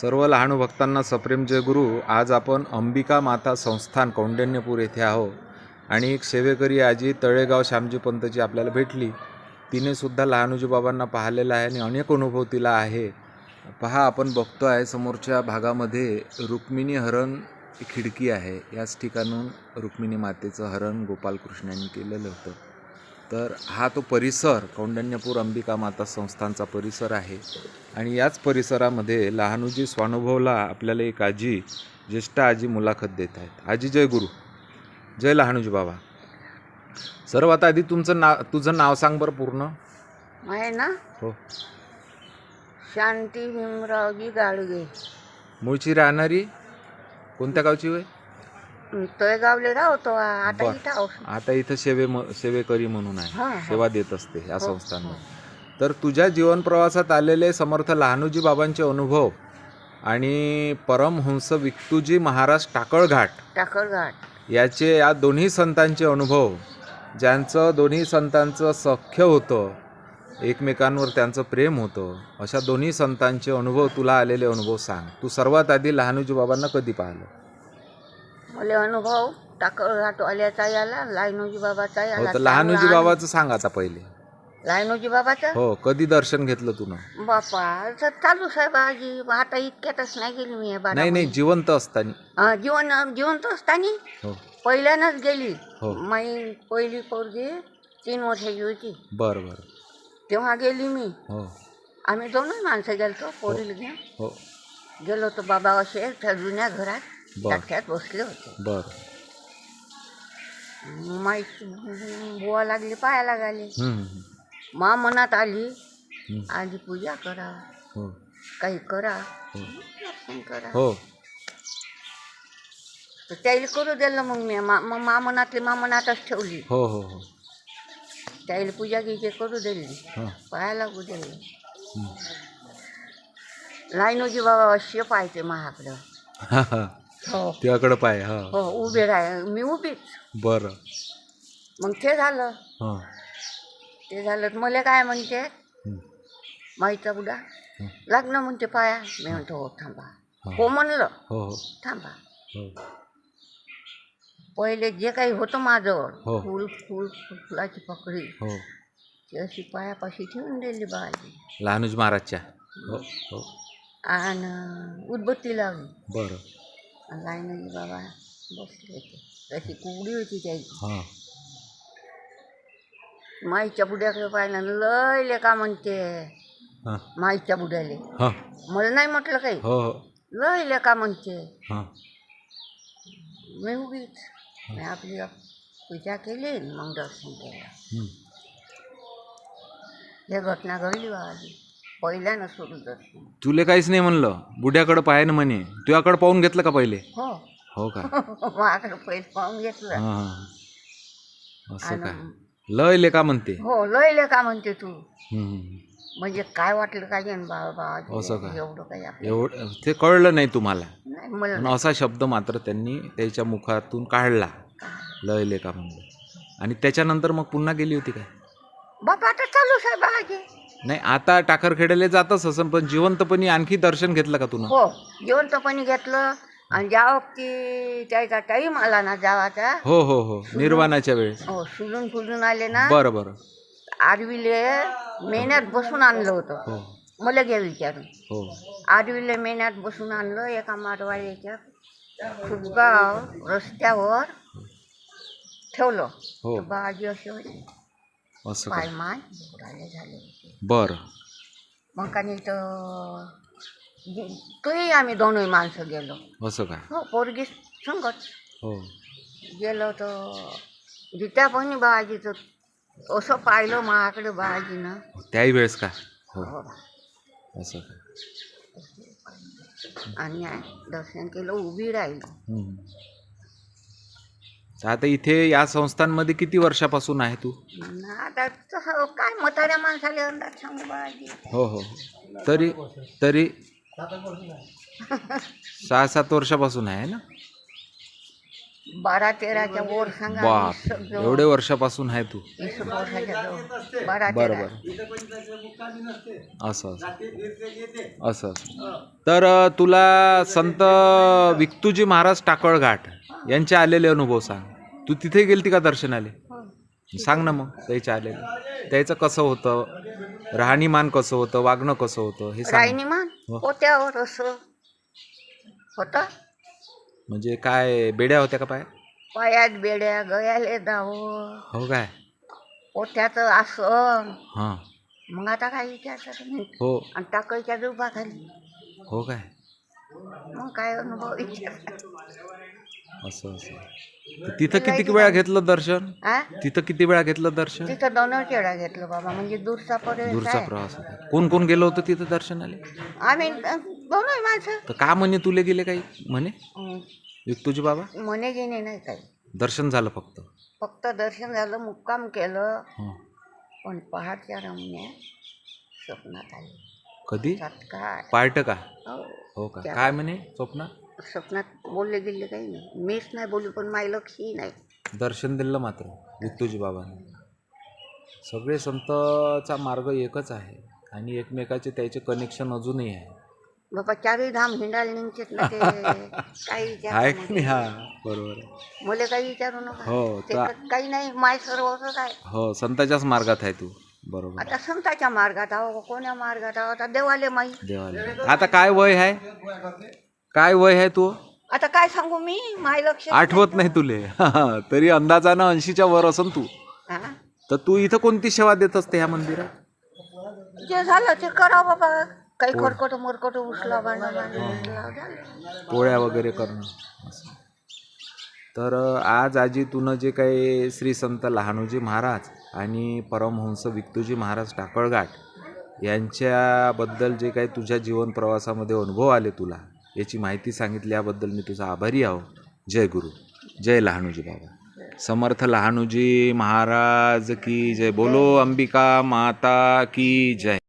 सर्व लहानू भक्तांना सप्रेम जय गुरु. आज आपण अंबिका माता संस्थान कौंडण्यपूर येथे आहो आणि एक सेवेकरी आजी तळेगाव श्यामजी पंतची आपल्याला भेटली. तिने सुद्धा लहानूजी बाबांना पाहिलेलं आहे आणि अनेक अनुभव तिला आहे. पहा आपण बघतो आहे समोरच्या भागामध्ये रुक्मिणी हरण खिडकी आहे. याच ठिकाणून रुक्मिणी मातेचं हरण गोपालकृष्णांनी केलेलं होतं. तर हा तो परिसर कौंडण्यपूर अंबिका माता संस्थानचा परिसर आहे. आणि याच परिसरामध्ये लहानूजी स्वानुभवला आपल्याला एक आजी ज्येष्ठ आजी मुलाखत देत आहेत. आजी जय गुरु. जय लहानूजी बाबा. सर्वात आधी तुमचं नाव तुझं नाव सांग बरं पूर्ण. आहे ना? हो. शांती भीमरावजी गाडगे. मूळची राहणारी कोणत्या गावची होय? तळेगावले राहतो आता बर. इथं आहो. आता इथं सेवे म सेवेकरी म्हणून आहे हा. सेवा देत असते या हो, संस्थांमध्ये तर तुझ्या जीवन प्रवासात आलेले समर्थ लहानूजी बाबांचे अनुभव आणि परमहंस विक्तूजी महाराज टाकळघाट टाकळघाट याचे या दोन्ही संतांचे अनुभव ज्यांचं दोन्ही संतांचं सख्य होतं एकमेकांवर त्यांचं प्रेम होतं अशा दोन्ही संतांचे अनुभव तुला आलेले अनुभव सांग तू सर्वात आधी लहानूजी बाबांना कधी पाहिलं मला अनुभव टाकळघाट वाल्याचा याला लायनोजी बाबाचा हो याला तर लहानूजी बाबाचं सांग आता पहिले. लायनोजी बाबाचा? हो कधी दर्शन घेतलं तुनं? बापा तर चालू साहेब आजी आता इतक्यातच नाही गेली मी या नाही नाही जिवंत असताना. अं, जीवन जिवंत असताना हो. पहिल्यानंच गेली. हो. माई पहिली पोरगी तीन वर्षाची होती. बरं बरं. तेव्हा गेली मी. हो. आम्ही दोनच माणसं गेलतो पोरीला घेऊन. हो. गेलो तर बाबा असे त्या जुन्या घरात. बर. बसले होते. बरं. माईची बुवा लागली पायाला लागली. हम्म, मा मनात आली हम्म. आधी पूजा करा. हो. काही करा. हो. दर्शन करा. हो. तर त्याला करू दिलं मग मी. मा मग मा मनातली मा मनातच ठेवली. हो हो हो. त्याला पूजा घ्यायची करू दिली. हो. पाया लागू दिली. हम्म. लाईनोजी बाबा असे पाहिजे महाकडं हा, हा. हो. तुझ्याकडं पाय हा. हो उभे राह. मी उभीच बरं. मग ते झालं. हा. ते झालं. तर मला काय म्हणते. माईचा बुडा? हं. लग्न म्हणते पाया. मी म्हणतो हो थांबा. हा. हो म्हणलं. हो हो. थांबा. हो. पहिले जे काही होतं माझं हो. फुल फुल फुलाची पकडी हो. ती अशी पायापाशी ठेवून दिली बाजी. लहानूज महाराजच्या. हो हो. आणि उदबत्ती लावली. बरं. आणि लाईनजी बाबा बसले होते तशी कुबडी होती त्याची. हां. माईच्या बुड्याकडे पाहिलं लय लेका म्हणते. हां. माईच्या बुड्याले. हां. मला नाही म्हटलं काही. हो हो. लय लेका म्हणते. हां. मी उभीच मी आपली पूजा केली आणि मग दर्शन केलं. हम्म. हे घटना घडली बाबाजी पहिल्यानं सुरू दर्शन तुले काहीच नाही म्हणलं. बुड्याकडं पाय ना म्हणे तुझ्याकडं पाहून घेतलं का पहिले? हो. हो का? माझ्याकडे पैसे पाहून घेतलं. हां असं आणि काय लय ले का म्हणते. हो लय लेका म्हणते तू. हम्म. म्हणजे काय वाटलं काय बाबा असं बाबा काय? एवढं काही आपलं. एवढं ते कळलं नाही तुम्हाला. नाही मला पण असा शब्द मात्र त्यांनी त्याच्या मुखातून काढला. काय. लय ले का म्हणलं. आणि त्याच्यानंतर मग पुन्हा गेली होती काय? बाबा आता चालू साहेब बाबाजी नाही आता टाकरखेड्याला जातच असं पण जिवंतपणी आणखी दर्शन घेतलं का तुला हो जेवणचं घेतलं. आणि ज्या वक्ती त्याचा टाईम आला ना जावाचा हो हो हो. निर्वाणाच्या वेळेस. हो सुलून फुलून आले ना बरं बरं. आरवीले मेहनत बसून आणलं होतं. हो. मला घ्या विचारून. हो. आरवीले मेहनत बसून आणलं एका मारवाड्याच्या खुदगाव रस्त्यावर ठेवलं. हो. तर बाजी असे होते. असं बुडाले झाले होते. बरं. मग का नाही तर तोही आम्ही दोनही माणसं गेलो. असं काय? हो पोरगी संगत. हो. गेलो तर जित्या पण बाजीचं असं पाहिलं माझ्याकडे बाजीनं त्याही वेळेस का हो. हो. असं काय? आणि दर्शन केलं उभी राहिली. हम्म. तर आता इथे या संस्थांमध्ये किती वर्षापासून आहे तू? आता तसं काय म्हाताऱ्या माणसाला अंदाज सांगू बाजी हो हो. तरी तरी सहा सात वर्षापासून आहे ना? बारा तेराच्या वर सांगा बाप जवळ- एवढे वर्षापासून आहे तू. वीस वर्षाच्या जवळ. बारा बरं तेरा बरं असं असं. असं असं. तर अ, तुला संत विक्तूजी महाराज टाकळघाट. यांचे आलेले अनुभव सांग. तू तिथे गेलती का दर्शनाले? हो. सांग ना मग त्याचे आलेले. त्याचं कसं होतं? राहणीमान कसं होतं? वागणं कसं होतं? हे सांग. रायनीमान हो. पोत्यावर असं. होतं? म्हणजे काय बेड्या होत्या का पाय? पायात बेड्या गयाले दाव. हो काय? पोत्याचं आसन. हां. मग आता काय विचारतात? नाही हो. आणि टाकळीच्या दुबा खाली हो काय? मग काय अनुभव विचार असं असं. तर तिथं किती वेळा घेतलं दर्शन? तिथं किती वेळा घेतलं दर्शन? तिथं दोन चेडा घेतलं बाबा म्हणजे दूरचा पर्यंत दूरचा आहे. प्रवास होता. कोण कोण गेलं होतं तिथं दर्शनाले? आम्ही दोनच माणसं तर का म्हणे तुले गेले काही? म्हणे? हं. तुझे बाबा? मने गेणे नाही काही. दर्शन झालं फक्त. फक्त दर्शन झालं मुक्काम केलं. हं. पण पहाटच्या रमण्या स्वप्नात आली. कधी? त्यात काय? पार्ट का? हो. हो का? काय म्हणे? स्वप्न? स्वप्नात बोलले गेले काही नाही. मीच नाही बोलली पण माय लक्षही नाही. दर्शन दिलं मात्र विठ्ठूजी बाबांनी. सगळे संतचा मार्ग एकच आहे आणि एकमेकाचे त्याचे कनेक्शन अजूनही आहे. बाबा चारही धाम हिंडायला निघतात ना ते. काही आहे विचार की नाही? हा बरोबर आहे. मला काही विचारू नका. हो ते तर तर काही नाही माय सर्व आहे. हो संताच्याच मार्गात आहे तू. बरोबर आता संताच्या मार्गात आहो कोण्या मार्गात आहो? आता देवाले माई देवाला आता काय वय आहे? काय वय आहे तू? आता काय सांगू मी? माय लक्ष आठवत नाही तुले. तरी अंदाजानं ऐंशीच्या वर असन तू. हा? तर तू इथं कोणती सेवा देत असते ह्या मंदिरात? जे झालं ते करा बाबा. काही खरकट मरकट उचला झालं पोळ्या वगैरे करणं. असं. तर अ, आज आजी तुनं जे काही श्री संत लहानूजी महाराज आणि परमहंस विक्तूजी महाराज टाकळघाट यांच्याबद्दल जे काही तुझ्या जीवन प्रवासामध्ये अनुभव आले तुला याची माहिती सांगितली याबद्दल मी तुझा आभारी आहो. जय गुरु. जय लहानूजी बाबा. समर्थ लहानूजी महाराज की जय. बोलो अंबिका माता की जय.